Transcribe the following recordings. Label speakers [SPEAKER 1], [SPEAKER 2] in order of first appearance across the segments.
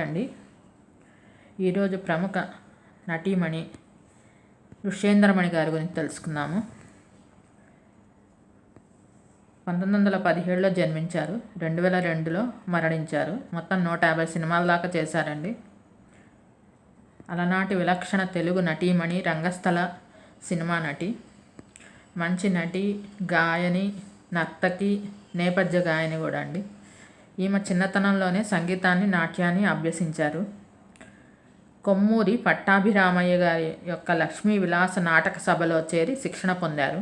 [SPEAKER 1] వందనాలండి ఈరోజు ప్రముఖ నటీమణి ఋష్యేంద్రమణి గారి గురించి తెలుసుకుందాము. పంతొమ్మిది వందల పదిహేడులో జన్మించారు. రెండు వేల రెండులో మరణించారు. మొత్తం నూట యాభై సినిమాల దాకా చేశారండి. అలనాటి విలక్షణ తెలుగు నటీమణి రంగస్థల సినిమా నటి మంచి నటి గాయని నర్తకి నేపథ్య గాయని కూడా అండి. ఈమె చిన్నతనంలోనే సంగీతాన్ని నాట్యాన్ని అభ్యసించారు. కొమ్మూరి పట్టాభిరామయ్య గారి యొక్క లక్ష్మీ విలాస నాటక సభలో చేరి శిక్షణ పొందారు.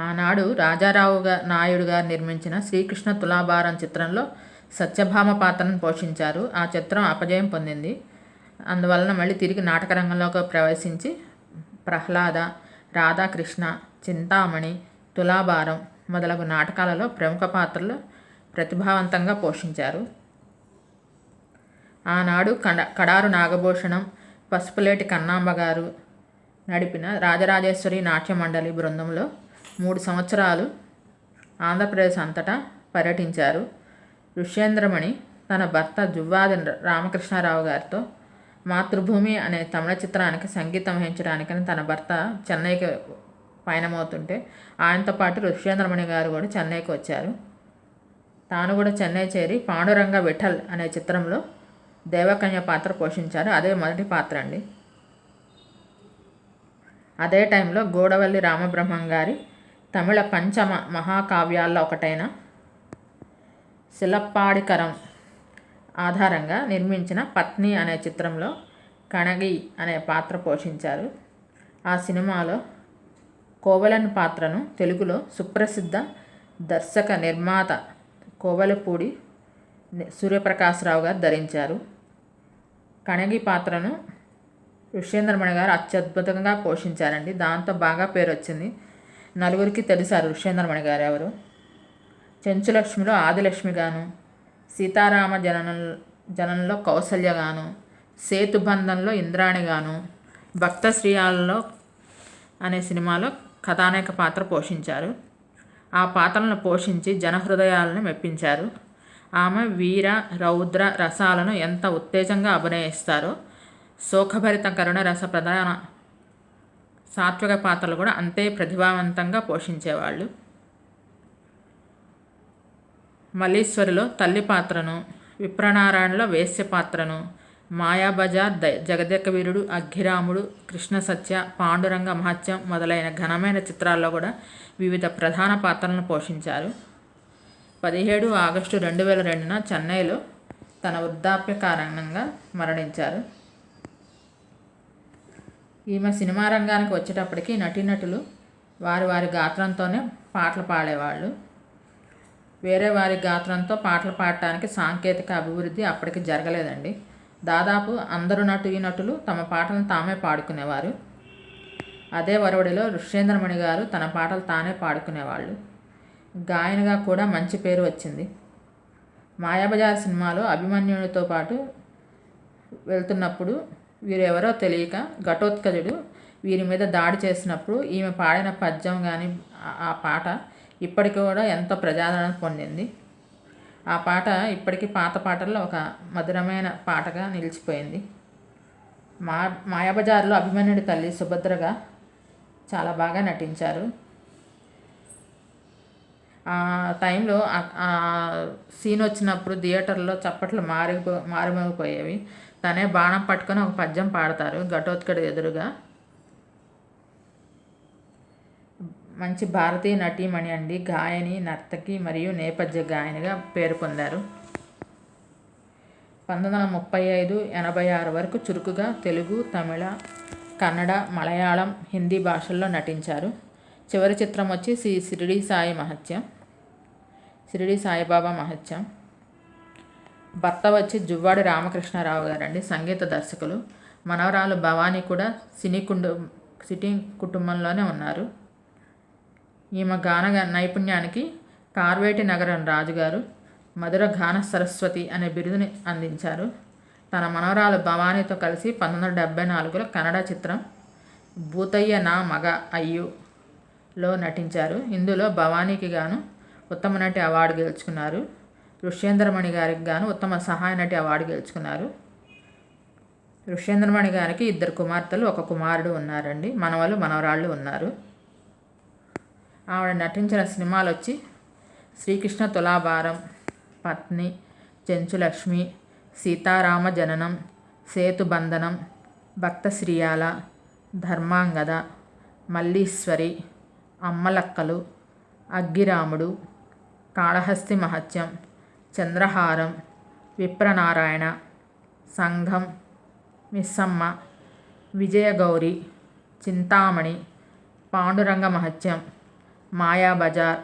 [SPEAKER 1] ఆనాడు రాజారావు గారు నాయుడు గారు నిర్మించిన శ్రీకృష్ణ తులాభారం చిత్రంలో సత్యభామ పాత్రను పోషించారు. ఆ చిత్రం అపజయం పొందింది. అందువలన మళ్ళీ తిరిగి నాటక రంగంలోకి ప్రవేశించి ప్రహ్లాద రాధాకృష్ణ చింతామణి తులాభారం మొదలగు నాటకాలలో ప్రముఖ పాత్రలు ప్రతిభావంతంగా పోషించారు. ఆనాడు కడ కడారు నాగభూషణం పసుపులేటి కన్నాంబ గారు నడిపిన రాజరాజేశ్వరి నాట్య మండలి బృందంలో మూడు సంవత్సరాలు ఆంధ్రప్రదేశ్ అంతటా పర్యటించారు. ఋష్యేంద్రమణి తన భర్త జువ్వాది రామకృష్ణారావు గారితో మాతృభూమి అనే తమిళ చిత్రానికి సంగీతం వహించడానికని తన భర్త చెన్నైకి పయనమవుతుంటే ఆయనతో పాటు ఋష్యేంద్రమణి గారు కూడా చెన్నైకి వచ్చారు. తాను కూడా చెన్నై చేరి పాండురంగ విఠల్ అనే చిత్రంలో దేవకన్య పాత్ర పోషించారు. అదే మొదటి పాత్ర అండి. అదే టైంలో గూడవల్లి రామబ్రహ్మం గారి తమిళ పంచమ మహాకావ్యాల్లో ఒకటైన శిలప్పాడికరం ఆధారంగా నిర్మించిన పత్ని అనే చిత్రంలో కణగి అనే పాత్ర పోషించారు. ఆ సినిమాలో కోవలన్ పాత్రను తెలుగులో సుప్రసిద్ధ దర్శక నిర్మాత కోవలపూడి సూర్యప్రకాశ్రావు గారు ధరించారు. కణగి పాత్రను ఋష్యేంద్రమణి గారు అత్యద్భుతంగా పోషించారండి. దాంతో బాగా పేరు వచ్చింది నలుగురికి తెలిసారు ఋష్యేంద్రమణి గారు ఎవరు. చెంచులక్ష్మిలో ఆదిలక్ష్మి గాను సీతారామ జనన జనంలో కౌసల్య గాను సేతుబంధంలో ఇంద్రాణి గాను భక్త శ్రీయాలలో అనే సినిమాలో కథానాయక పాత్ర పోషించారు. ఆ పాత్రలను పోషించి జనహృదయాలను మెప్పించారు. ఆమె వీర రౌద్ర రసాలను ఎంత ఉత్తేజంగా అభినయిస్తారో శోకభరిత కరుణ రస ప్రధాన సాత్విక పాత్రలు కూడా అంతే ప్రతిభావంతంగా పోషించేవాళ్ళు. మల్లీశ్వరిలో తల్లి పాత్రను విప్రనారాయణలో వేశ్య పాత్రను మాయాబజార్ ద జగదేక వీరుడు అగ్గిరాముడు కృష్ణ సత్య పాండురంగ మహత్యం మొదలైన ఘనమైన చిత్రాల్లో కూడా వివిధ ప్రధాన పాత్రలను పోషించారు. పదిహేడు ఆగస్టు రెండు వేల రెండున చెన్నైలో తన వృద్ధాప్య కారణంగా మరణించారు. ఈమె సినిమా రంగానికి వచ్చేటప్పటికి నటీనటులు వారి వారి గాత్రంతోనే పాటలు పాడేవాళ్ళు. వేరే వారి గాత్రంతో పాటలు పాడటానికి సాంకేతిక అభివృద్ధి అప్పటికి జరగలేదండి. దాదాపు అందరు నటు నటులు తమ పాటలను తామే పాడుకునేవారు. అదే వరవడిలో ఋష్యేంద్రమణి గారు తన పాటలు తానే పాడుకునేవాళ్ళు. గాయనగా కూడా మంచి పేరు వచ్చింది. మాయాబజార్ సినిమాలో అభిమన్యునితో పాటు వెళ్తున్నప్పుడు వీరెవరో తెలియక ఘటోత్కజుడు వీరి మీద దాడి చేసినప్పుడు ఈమె పాడిన పద్యం కానీ ఆ పాట ఇప్పటికి కూడా ఎంతో ప్రజాదరణ పొందింది. ఆ పాట ఇప్పటికీ పాత పాటల్లో ఒక మధురమైన పాటగా నిలిచిపోయింది. మా మాయాబజార్లో అభిమన్యుడి తల్లి సుభద్రగా చాలా బాగా నటించారు. ఆ టైంలో సీన్ వచ్చినప్పుడు థియేటర్లో చప్పట్లు మారిపో మారుమోగిపోయేవి. తనే బాణం పట్టుకొని ఒక పద్యం పాడతారు ఘటోత్కడు ఎదురుగా. మంచి భారతీయ నటీమణి అండి. గాయని నర్తకి మరియు నేపథ్య గాయనిగా పేరు పొందారు. పంతొమ్మిది వందల ముప్పై ఐదు ఎనభై ఆరు వరకు చురుకుగా తెలుగు తమిళ కన్నడ మలయాళం హిందీ భాషల్లో నటించారు. చివరి చిత్రం వచ్చి శ్రీ సిరిడి సాయి మహత్యం. సిరిడి సాయిబాబా మహత్యం. భర్త వచ్చి జువ్వాడి రామకృష్ణారావు గారండి సంగీత దర్శకులు. మనవరాలు భవానీ కూడా సినీ కుండు సిటీ కుటుంబంలోనే ఉన్నారు. ఈమె గాన నైపుణ్యానికి కార్వేటి నగరం రాజుగారు మధుర గాన సరస్వతి అనే బిరుదుని అందించారు. తన మనవరాలు భవానీతో కలిసి పంతొమ్మిది వందల డెబ్బై నాలుగులో కన్నడ చిత్రం భూతయ్య నా మగ అయ్యులో నటించారు. ఇందులో భవానీకి గాను ఉత్తమ నటి అవార్డు గెలుచుకున్నారు. ఋష్యేంద్రమణి గారికి గాను ఉత్తమ సహాయ నటి అవార్డు గెలుచుకున్నారు. ఋష్యేంద్రమణి గారికి ఇద్దరు కుమార్తెలు ఒక కుమారుడు ఉన్నారండి. మనవలు మనవరాళ్ళు ఉన్నారు. ఆవిడ నటించిన సినిమాలు వచ్చి శ్రీకృష్ణ తులాభారం పత్ని చెంచులక్ష్మి సీతారామ జననం సేతుబంధనం భక్తశ్రీయాల ధర్మాంగద మల్లీశ్వరి అమ్మలక్కలు అగ్గిరాముడు కాళహస్తి మహత్యం చంద్రహారం విప్రనారాయణ సంఘం మిస్సమ్మ విజయగౌరి చింతామణి పాండురంగ మహత్యం మాయాబజార్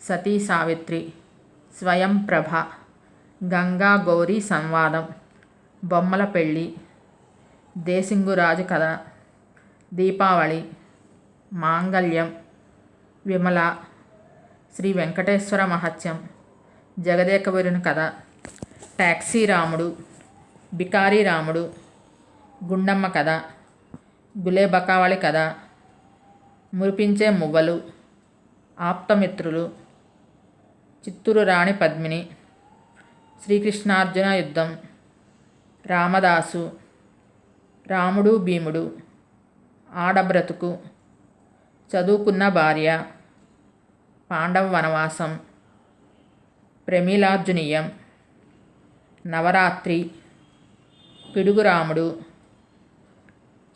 [SPEAKER 1] సతీ సావిత్రి స్వయం ప్రభ గంగా గౌరీ సంవాదం బొమ్మల పెళ్ళి దేశింగురాజు కథ దీపావళి మాంగళ్యం విమల శ్రీ వెంకటేశ్వర మహత్యం జగదేకవరుని కథ టాక్సీ రాముడు బికారీ రాముడు గుండమ్మ కథ గులేబకావళి కథ మురిపించే మువ్వలు ఆప్తమిత్రులు చిత్తూరు రాణి పద్మిని శ్రీకృష్ణార్జున యుద్ధం రామదాసు రాముడు భీముడు ఆడబ్రతుకు చదువుకున్న భార్య పాండవ వనవాసం ప్రమీలార్జునీయం నవరాత్రి పిడుగురాముడు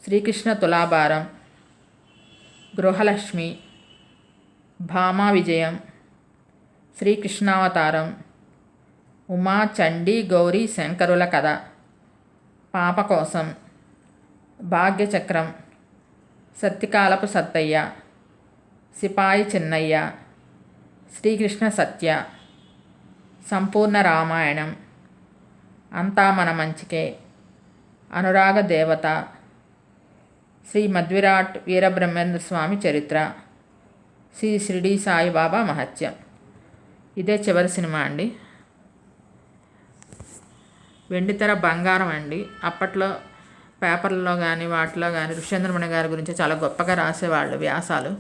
[SPEAKER 1] శ్రీకృష్ణ తులాభారం గృహలక్ష్మి భామా విజయం శ్రీకృష్ణావతారం. ఉమా చండీ గౌరీ శంకరుల కథ. పాప కోసం భాగ్యచక్రం. సత్యకాలపు సత్తయ్య. సిపాయి చిన్నయ్య. శ్రీకృష్ణ సత్య. సంపూర్ణ రామాయణం. అంతా మన మంచికే. అనురాగ దేవత. శ్రీ మధ్విరాట్ వీరబ్రహ్మేంద్ర స్వామి చరిత్ర. శ్రీ షిరిడి సాయిబాబా మహత్యం. ఇదే చివరి సినిమా అండి. వెండితెర బంగారం అండి. అప్పట్లో పేపర్లలో కానీ వాటిలో కానీ ఋషేంద్రమణి గారి గురించి చాలా గొప్పగా రాసేవాళ్ళు వ్యాసాలు.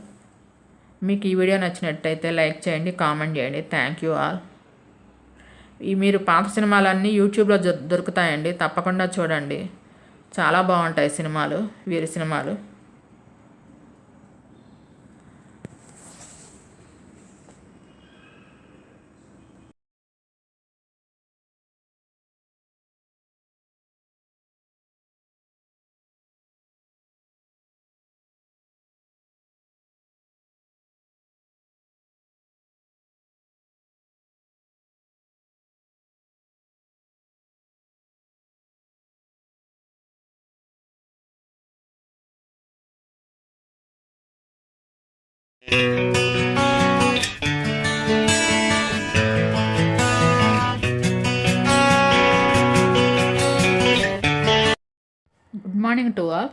[SPEAKER 1] మీకు ఈ వీడియో నచ్చినట్టయితే లైక్ చేయండి కామెంట్ చేయండి. Thank you all. ఈ మీరు పాత సినిమాలన్నీ యూట్యూబ్లో దొ దొరుకుతాయండి. తప్పకుండా చూడండి. చాలా బాగుంటాయి సినిమాలు వీరి సినిమాలు. Good morning to all.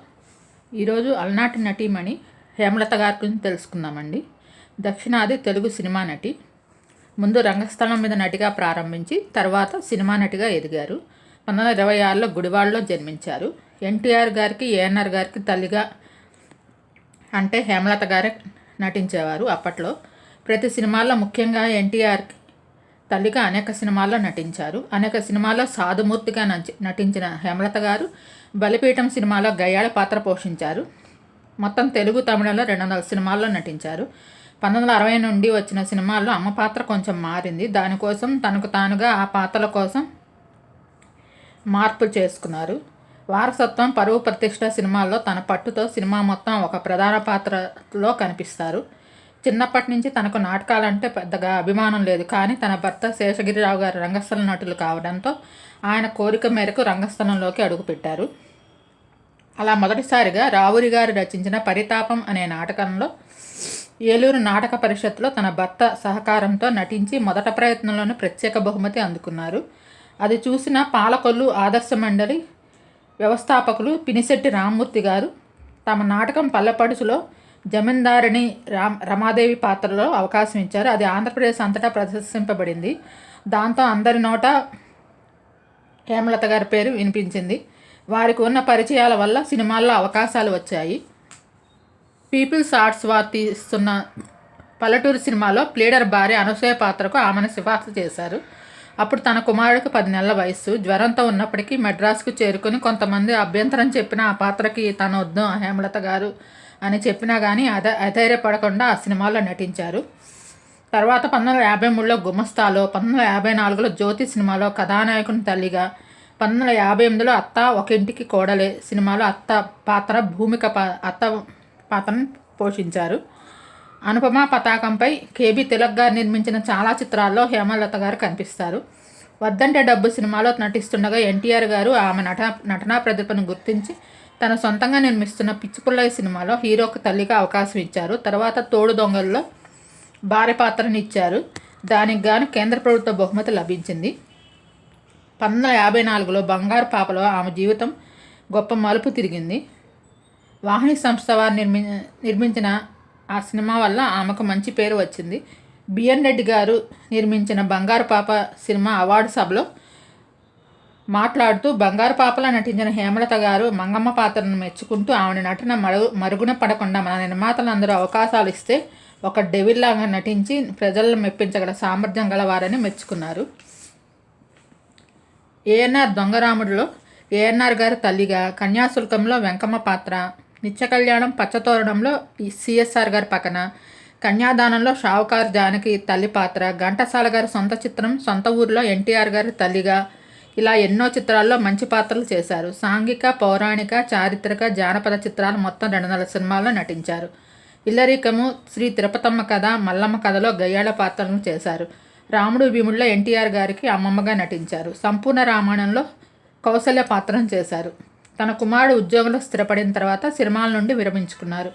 [SPEAKER 1] ఈరోజు అలనాటి నటీమణి హేమలత గారి గురించి తెలుసుకుందామండి. దక్షిణాది తెలుగు సినిమా నటి. ముందు రంగస్థలం మీద నటిగా ప్రారంభించి తర్వాత సినిమా నటిగా ఎదిగారు. పంతొమ్మిది వందల ఇరవై ఆరులో గుడివాడలో జన్మించారు. ఎన్టీఆర్ గారికి ఏఎన్ఆర్ గారికి తల్లిగా అంటే హేమలత గారే నటించేవారు అప్పట్లో. ప్రతి సినిమాల్లో ముఖ్యంగా ఎన్టీఆర్ తల్లిగా అనేక సినిమాల్లో నటించారు. అనేక సినిమాల్లో సాధుమూర్తిగా నటించిన హేమలత గారు బలిపీఠం సినిమాలో గయ్యాళ పాత్ర పోషించారు. మొత్తం తెలుగు తమిళంలో రెండు వందల సినిమాల్లో నటించారు. పంతొమ్మిది వందల అరవై నుండి వచ్చిన సినిమాల్లో అమ్మ పాత్ర కొంచెం మారింది. దానికోసం తనకు తానుగా ఆ పాత్రల కోసం మార్పు చేసుకున్నారు. వారసత్వం పరువు ప్రతిష్ట సినిమాల్లో తన పట్టుతో సినిమా మొత్తం ఒక ప్రధాన పాత్రలో కనిపిస్తారు. చిన్నప్పటి నుంచి తనకు నాటకాలంటే పెద్దగా అభిమానం లేదు. కానీ తన భర్త శేషగిరిరావు గారు రంగస్థల నటులు కావడంతో ఆయన కోరిక మేరకు రంగస్థలంలోకి అడుగుపెట్టారు. అలా మొదటిసారిగా రావురి గారు రచించిన పరితాపం అనే నాటకంలో ఏలూరు నాటక పరిషత్లో తన భర్త సహకారంతో నటించి మొదట ప్రయత్నంలోనే ప్రత్యేక బహుమతి అందుకున్నారు. అది చూసిన పాలకొల్లు ఆదర్శ మండలి వ్యవస్థాపకులు పినిశెట్టి రామ్మూర్తి గారు తమ నాటకం పల్లెపడుచులో జమీందారిని రామ్ రమాదేవి పాత్రలో అవకాశం ఇచ్చారు. అది ఆంధ్రప్రదేశ్ అంతటా ప్రదర్శింపబడింది. దాంతో అందరి నోట హేమలత గారి పేరు వినిపించింది. వారికి ఉన్న పరిచయాల వల్ల సినిమాల్లో అవకాశాలు వచ్చాయి. పీపుల్స్ ఆర్ట్స్ వారు తీస్తున్న పల్లెటూరు సినిమాలో ప్లీడర్ భార్య అనసూయ పాత్రకు ఆమెను సిఫార్సు చేశారు. అప్పుడు తన కుమారుడికి పది నెలల వయస్సు. జ్వరంతో ఉన్నప్పటికీ మెడ్రాస్కు చేరుకుని కొంతమంది అభ్యంతరం చెప్పిన ఆ పాత్రకి తన వద్దు హేమలత గారు అని చెప్పినా కానీ అధ అధైర్యపడకుండా ఆ సినిమాలో నటించారు. తర్వాత పంతొమ్మిది వందల యాభై మూడులో గుమస్తాలో పంతొమ్మిది వందల యాభై నాలుగులో జ్యోతి సినిమాలో కథానాయకుని తల్లిగా పంతొమ్మిది వందల యాభై ఎనిమిదిలో అత్త ఒక ఇంటికి కోడలే సినిమాలో అత్త పాత్ర భూమిక పా అత్త పాత్రను పోషించారు. అనుపమ పతాకంపై కేబీ తిలక్ గారు నిర్మించిన చాలా చిత్రాల్లో హేమలత గారు కనిపిస్తారు. వద్దంటే డబ్బు సినిమాలో నటిస్తుండగా ఎన్టీఆర్ గారు ఆమె నట నటనా ప్రతిభను గుర్తించి తన సొంతంగా నిర్మిస్తున్న పిచ్చిపుల్లయ్య సినిమాలో హీరోకు తల్లిగా అవకాశం ఇచ్చారు. తర్వాత తోడు దొంగల్లో భార్య పాత్రని ఇచ్చారు. దానికి గాను కేంద్ర ప్రభుత్వ బహుమతి లభించింది. పంతొమ్మిది వందల యాభై నాలుగులో బంగారు పాపలో ఆమె జీవితం గొప్ప మలుపు తిరిగింది. వాహిని సంస్థ వారు నిర్మి నిర్మించిన ఆ సినిమా వల్ల ఆమెకు మంచి పేరు వచ్చింది. బిఎన్ రెడ్డి గారు నిర్మించిన బంగారు పాప సినిమా అవార్డు సభలో మాట్లాడుతూ బంగారు పాపలో నటించిన హేమలత గారు మంగమ్మ పాత్రను మెచ్చుకుంటూ ఆమె నటన మరుగు మరుగున పడకుండా మన నిర్మాతలందరూ అవకాశాలు ఇస్తే ఒక డెవిల్లాగా నటించి ప్రజలను మెప్పించగల సామర్థ్యం గలవారని మెచ్చుకున్నారు. ఏఎన్ఆర్ దొంగరాముడిలో ఏఎన్ఆర్ గారి తల్లిగా కన్యాశుల్కంలో వెంకమ్మ పాత్ర నిత్యకళ్యాణం పచ్చతోరణంలో సిఎస్ఆర్ గారి పక్కన కన్యాదానంలో షావుకార్ జానకి తల్లి పాత్ర ఘంటసాల గారి సొంత చిత్రం సొంత ఊరిలో ఎన్టీఆర్ గారి తల్లిగా ఇలా ఎన్నో చిత్రాల్లో మంచి పాత్రలు చేశారు. సాంఘిక పౌరాణిక చారిత్రక జానపద చిత్రాలు మొత్తం రెండు వందల సినిమాల్లో నటించారు. ఇల్లరికము శ్రీ తిరుపతమ్మ కథ మల్లమ్మ కథలో గయ్యాళ పాత్రలను చేశారు. రాముడు భీముడిలో ఎన్టీఆర్ గారికి అమ్మమ్మగా నటించారు. సంపూర్ణ రామాయణంలో కౌశల్య పాత్రను చేశారు. తన కుమారుడు ఉద్యోగంలో స్థిరపడిన తర్వాత సినిమాల నుండి విరమించుకున్నారు.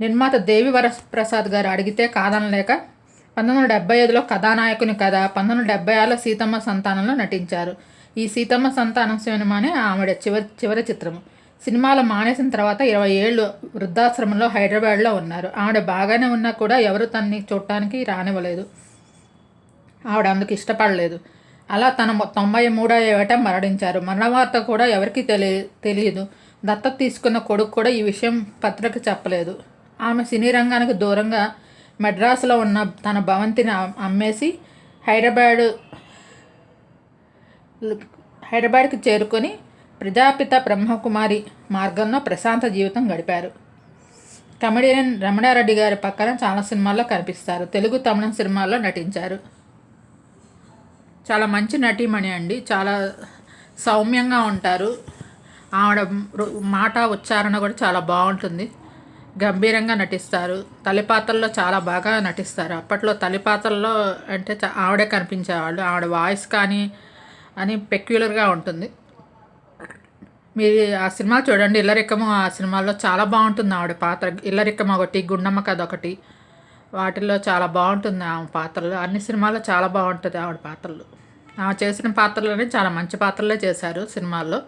[SPEAKER 1] నిర్మాత దేవి వరప్రసాద్ గారు అడిగితే కాదనలేక పంతొమ్మిది వందల డెబ్బై ఐదులో కథానాయకుని కథ పంతొమ్మిది వందల డెబ్బై ఆరులో సీతమ్మ సంతానంలో నటించారు. ఈ సీతమ్మ సంతానం సినిమానే ఆవిడ చివరి చివరి చిత్రము. సినిమాలు మానేసిన తర్వాత ఇరవై ఏళ్ళు వృద్ధాశ్రమంలో హైదరాబాద్లో ఉన్నారు. ఆవిడ బాగానే ఉన్నా కూడా ఎవరు తనని చూడటానికి రానివ్వలేదు. ఆవిడ అందుకు ఇష్టపడలేదు. అలా తన తొంభై మూడో ఏట మరణించారు. మరణ వార్త కూడా ఎవరికీ తెలియ తెలియదు. దత్తత తీసుకున్న కొడుకు కూడా ఈ విషయం పత్రిక చెప్పలేదు. ఆమె సినీ రంగానికి దూరంగా మెడ్రాస్లో ఉన్న తన భవంతిని అమ్మేసి హైదరాబాద్ హైదరాబాద్కి చేరుకొని ప్రజాపిత బ్రహ్మకుమారి మార్గంలో ప్రశాంత జీవితం గడిపారు. కమెడియన్ రమణారెడ్డి గారి పక్కన చాలా సినిమాల్లో కనిపిస్తారు. తెలుగు తమిళం సినిమాల్లో నటించారు. చాలా మంచి నటీమణి అండి. చాలా సౌమ్యంగా ఉంటారు. ఆవిడ మాట ఉచ్చారణ కూడా చాలా బాగుంటుంది. గంభీరంగా నటిస్తారు. తలిపాత్రల్లో చాలా బాగా నటిస్తారు. అప్పట్లో తలిపాత్రల్లో అంటే ఆవిడే కనిపించేవాళ్ళు. ఆవిడ వాయిస్ కానీ అని పెక్యులర్గా ఉంటుంది. మీరు ఆ సినిమా చూడండి. ఇల్లరిక్కము ఆ సినిమాలో చాలా బాగుంటుంది ఆవిడ పాత్ర. ఇల్లరిక్కం ఒకటి గుండమ్మ కథ ఒకటి. వాటిల్లో చాలా బాగుంటుంది ఆమె పాత్రలు. అన్ని సినిమాల్లో చాలా బాగుంటుంది ఆవిడ పాత్రలు. చేసిన పాత్రలోనే చాలా మంచి పాత్రలే చేశారు సినిమాల్లో.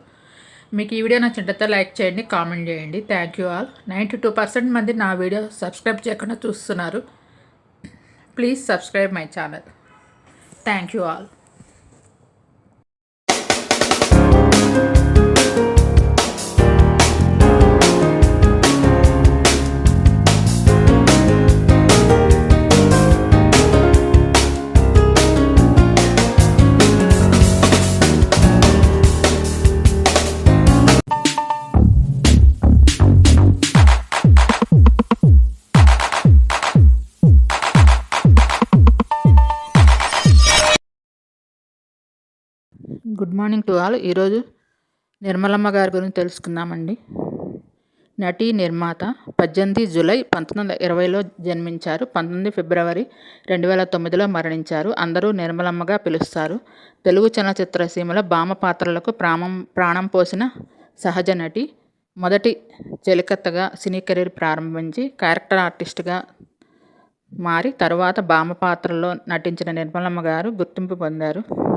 [SPEAKER 1] మీకు ఈ వీడియో నచ్చినట్లయితే లైక్ చేయండి కామెంట్ చేయండి. Thank you all ninety two percent మంది నా వీడియో సబ్స్క్రైబ్ చేయకుండా చూస్తున్నారు. Please subscribe my channel thank you all good morning to all. ఈరోజు నిర్మలమ్మ గారి గురించి తెలుసుకుందామండి. నటి నిర్మాత పద్దెనిమిది జూలై పంతొమ్మిది వందల ఇరవైలో జన్మించారు. పంతొమ్మిది ఫిబ్రవరి రెండు వేల తొమ్మిదిలో మరణించారు. అందరూ నిర్మలమ్మగా పిలుస్తారు. తెలుగు చలనచిత్ర సీమలో భామ పాత్రలకు ప్రాణం ప్రాణం పోసిన సహజ నటి మొదటి చెలికత్తగా సినీ కెరీర్ ప్రారంభించి క్యారెక్టర్ ఆర్టిస్ట్గా మారి తరువాత భామ పాత్రలో నటించిన నిర్మలమ్మ గారు గుర్తింపు పొందారు.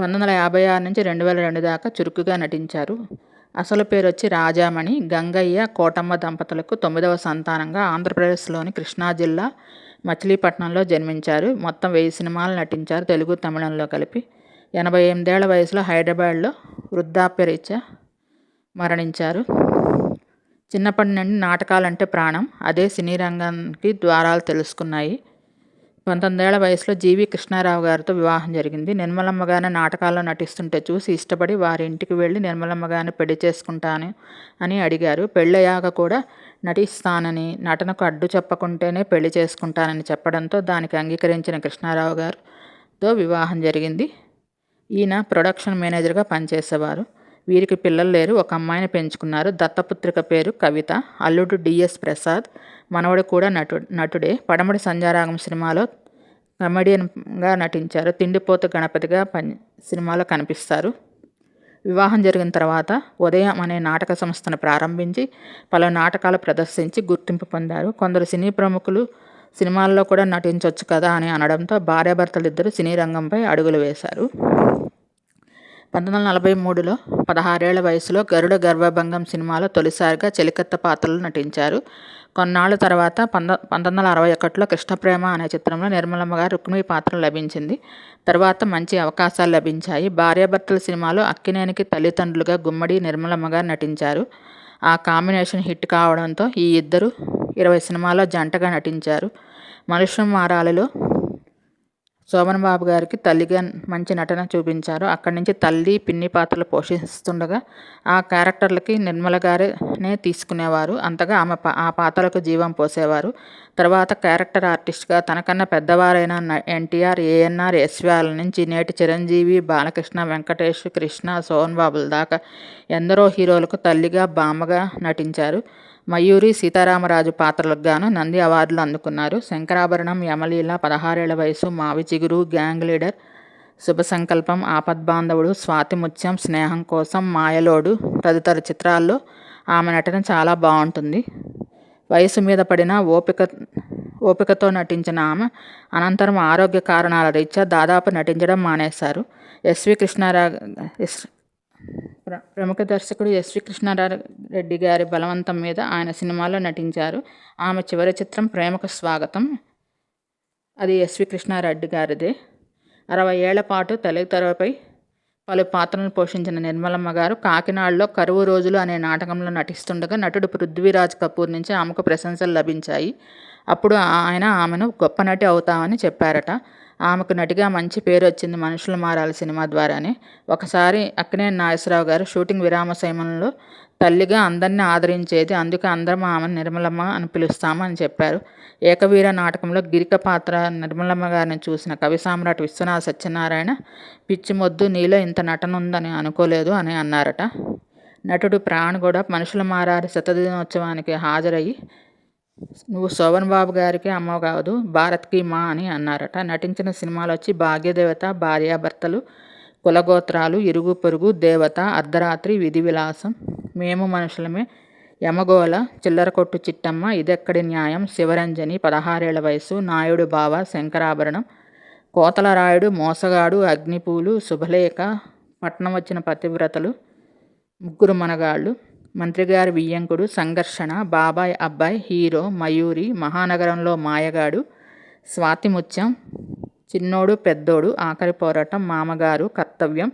[SPEAKER 1] పంతొమ్మిది వందల యాభై ఆరు నుంచి రెండు వేల రెండు దాకా చురుకుగా నటించారు. అసలు పేరు వచ్చి రాజామణి. గంగయ్య కోటమ్మ దంపతులకు తొమ్మిదవ సంతానంగా ఆంధ్రప్రదేశ్లోని కృష్ణా జిల్లా మచిలీపట్నంలో జన్మించారు. మొత్తం వెయ్యి సినిమాలు నటించారు తెలుగు తమిళంలో కలిపి. ఎనభై ఎనిమిదేళ్ళ వయసులో హైదరాబాద్లో వృద్ధాప్యరీత్యా మరణించారు. చిన్నప్పటి నుండి నాటకాలంటే ప్రాణం. అదే సినీ రంగానికి ద్వారాలు తెలుసుకున్నాయి. పంతొమ్మిదేళ్ళ వయసులో జీవి కృష్ణారావు గారితో వివాహం జరిగింది. నిర్మలమ్మ గారిని నాటకాల్లో నటిస్తుంటే చూసి ఇష్టపడి వారి ఇంటికి వెళ్ళి నిర్మలమ్మ గారిని పెళ్ళి చేసుకుంటాను అని అడిగారు. పెళ్ళయ్యాక కూడా నటిస్తానని నటనకు అడ్డు చెప్పకుంటేనే పెళ్ళి చేసుకుంటానని చెప్పడంతో దానికి అంగీకరించిన కృష్ణారావు గారితో వివాహం జరిగింది. ఈయన ప్రొడక్షన్ మేనేజర్గా పనిచేసేవారు. వీరికి పిల్లలు లేరు. ఒక అమ్మాయిని పెంచుకున్నారు. దత్తపుత్రిక పేరు కవిత. అల్లుడు డిఎస్ ప్రసాద్. మనవడు కూడా నటు నటుడే. పడమడి సంజారాగం సినిమాలో కమెడియన్గా నటించారు. తిండిపోత గణపతిగా పని సినిమాలో కనిపిస్తారు. వివాహం జరిగిన తర్వాత ఉదయం అనే నాటక సంస్థను ప్రారంభించి పలు నాటకాలు ప్రదర్శించి గుర్తింపు పొందారు. కొందరు సినీ ప్రముఖులు సినిమాల్లో కూడా నటించవచ్చు కదా అని అనడంతో భార్యాభర్తలు ఇద్దరు సినీ రంగంపై అడుగులు వేశారు. పంతొమ్మిది వందల నలభై మూడులో పదహారేళ్ళ వయసులో గరుడ గర్వభంగం సినిమాలో తొలిసారిగా చెలికత్త పాత్రలు నటించారు. కొన్నాళ్ళ తర్వాత పంద పంతొమ్మిది వందల అరవై ఒకటిలో కృష్ణప్రేమ అనే చిత్రంలో నిర్మలమ్మ గారు రుక్మిణి పాత్ర లభించింది. తర్వాత మంచి అవకాశాలు లభించాయి. భార్యాభర్తల సినిమాలో అక్కినేనికి తల్లిదండ్రులుగా గుమ్మడి నిర్మలమ్మ గారు నటించారు. ఆ కాంబినేషన్ హిట్ కావడంతో ఈ ఇద్దరు ఇరవై సినిమాల్లో జంటగా నటించారు. మనుష్యం మారాలలో శోభన్ బాబు గారికి తల్లిగా మంచి నటన చూపించారు. అక్కడి నుంచి తల్లి పిన్ని పాత్రలు పోషిస్తుండగా ఆ క్యారెక్టర్లకి నిర్మల గారినే తీసుకునేవారు. అంతగా ఆమె ఆ పాత్రలకు జీవం పోసేవారు. తర్వాత క్యారెక్టర్ ఆర్టిస్ట్గా తనకన్నా పెద్దవారైన ఎన్టీఆర్ ఏఎన్ఆర్ ఎస్వాల నుంచి నేటి చిరంజీవి బాలకృష్ణ వెంకటేష్ కృష్ణ సోహన్ బాబుల దాకా ఎందరో హీరోలకు తల్లిగా బామ్మగా నటించారు. మయూరి సీతారామరాజు పాత్రలకు గాను నంది అవార్డులు అందుకున్నారు. శంకరాభరణం యమలీల పదహారేళ్ళ వయసు మావి చిగురు గ్యాంగ్ లీడర్ శుభ సంకల్పం ఆపద్బాంధవుడు స్వాతిముత్యం స్నేహం కోసం మాయలోడు తదితర చిత్రాల్లో ఆమె నటన చాలా బాగుంటుంది. వయసు మీద పడిన ఓపిక ఓపికతో నటించిన ఆమె అనంతరం ఆరోగ్య కారణాల రీత్యా దాదాపు నటించడం మానేశారు. ఎస్వి కృష్ణారావు ప్రముఖ దర్శకుడు ఎస్వి కృష్ణారెడ్డి గారి బలవంతం మీద ఆయన సినిమాలో నటించారు. ఆమె చివరి చిత్రం ప్రేమకు స్వాగతం. అది ఎస్వి కృష్ణారెడ్డి గారిదే. అరవై ఏళ్ళ పాటు తెరపై పలు పాత్రలను పోషించిన నిర్మలమ్మ గారు కాకినాడలో కరువు రోజులు అనే నాటకంలో నటిస్తుండగా నటుడు పృథ్వీరాజ్ కపూర్ నుంచి ఆమెకు ప్రశంసలు లభించాయి. అప్పుడు ఆయన ఆమెను గొప్ప నటి అవుతామని చెప్పారట. ఆమెకు నటిగా మంచి పేరు వచ్చింది మనుషులు మారాలి సినిమా ద్వారానే. ఒకసారి అక్కినే నాగేశ్వరరావు గారు షూటింగ్ విరామ సమయంలో తల్లిగా అందరినీ ఆదరించేది అందుకే అందరం ఆమెను నిర్మలమ్మ అని పిలుస్తాము అని చెప్పారు. ఏకవీర నాటకంలో గిరిక పాత్ర నిర్మలమ్మ గారిని చూసిన కవి సామ్రాట్ విశ్వనాథ సత్యనారాయణ పిచ్చి మొద్దు నీలో ఇంత నటన ఉందని అనుకోలేదు అని అన్నారట. నటుడు ప్రాణ్ కూడా మనుషులు మారారి శతదినోత్సవానికి హాజరయ్యి నువ్వు శోభన్ బాబు గారికి అమ్మ కాదు భారత్కి మా అని అన్నారట. నటించిన సినిమాలు వచ్చి భాగ్యదేవత భార్యాభర్తలు కులగోత్రాలు ఇరుగు పొరుగు దేవత అర్ధరాత్రి విధి విలాసం మేము మనుషులమే యమగోళ చిల్లర కొట్టు చిట్టమ్మ ఇదెక్కడి న్యాయం? శివరంజని పదహారేళ్ళ వయసు నాయుడు బావ శంకరాభరణం కోతలరాయుడు మోసగాడు అగ్నిపూలు శుభలేఖ పట్నం వచ్చిన పతివ్రతలు ముగ్గురు మనగాళ్ళు మంత్రిగారి వియ్యంకుడు సంఘర్షణ బాబాయ్ అబ్బాయి హీరో మయూరి మహానగరంలో మాయగాడు స్వాతిముత్యం చిన్నోడు పెద్దోడు ఆఖరి పోరాటం మామగారు కర్తవ్యం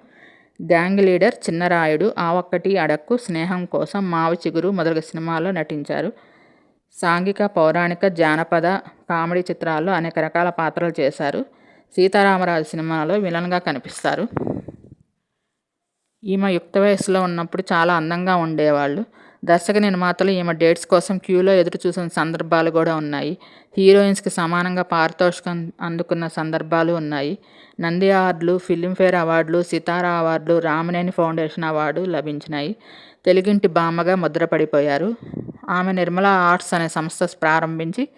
[SPEAKER 1] గ్యాంగ్ లీడర్ చిన్నరాయుడు ఆ ఒక్కటి అడక్కు స్నేహం కోసం మావి చిగురు మొదలగు సినిమాల్లో నటించారు. సాంఘిక పౌరాణిక జానపద కామెడీ చిత్రాల్లో అనేక రకాల పాత్రలు చేశారు. సీతారామరాజు సినిమాలో విలన్గా కనిపిస్తారు. ఈమె యుక్త వయసులో ఉన్నప్పుడు చాలా అందంగా ఉండేవాళ్ళు. దర్శక నిర్మాతలు ఈమె డేట్స్ కోసం క్యూలో ఎదురు చూసిన సందర్భాలు కూడా ఉన్నాయి. హీరోయిన్స్కి సమానంగా పారితోషికం అందుకున్న సందర్భాలు ఉన్నాయి. నంది అవార్డులు ఫిలింఫేర్ అవార్డులు సితారా అవార్డులు రామనేని ఫౌండేషన్ అవార్డు లభించినాయి. తెలుగింటి బామ్మగా ముద్రపడిపోయారు ఆమె నిర్మల ఆర్ట్స్ అనే సంస్థ ప్రారంభించి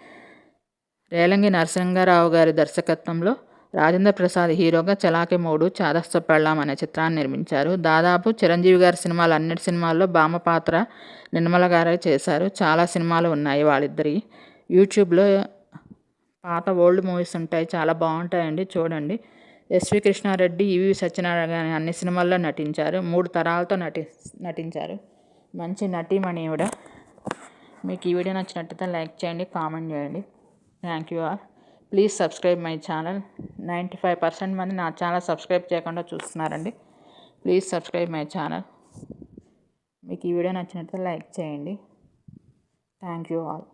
[SPEAKER 1] రేలంగి నరసింహారావు గారి దర్శకత్వంలో రాజేంద్ర ప్రసాద్ హీరోగా చలాకి మూడు చాదస్త పెళ్ళాం అనే చిత్రాన్ని నిర్మించారు. దాదాపు చిరంజీవి గారి సినిమాలు అన్నిటి సినిమాల్లో బామ పాత్ర నిర్మల గారే చేశారు. చాలా సినిమాలు ఉన్నాయి వాళ్ళిద్దరి. యూట్యూబ్లో పాత ఓల్డ్ మూవీస్ ఉంటాయి చాలా బాగుంటాయండి చూడండి. ఎస్వి కృష్ణారెడ్డి ఈవి సత్యనారాయణ అన్ని సినిమాల్లో నటించారు. మూడు తరాలతో నటి నటించారు. మంచి నటీమణి ఈవిడ. మీకు ఈ వీడియో నచ్చినట్టయితే లైక్ చేయండి కామెంట్ చేయండి. Thank you all. Please subscribe my channel. Ninety five percent మంది నా ఛానల్ సబ్స్క్రైబ్ చేయకుండా చూస్తున్నారండి. Please subscribe my channel. మీకు ఈ వీడియో నచ్చినట్లయితే లైక్ చేయండి. Thank you all.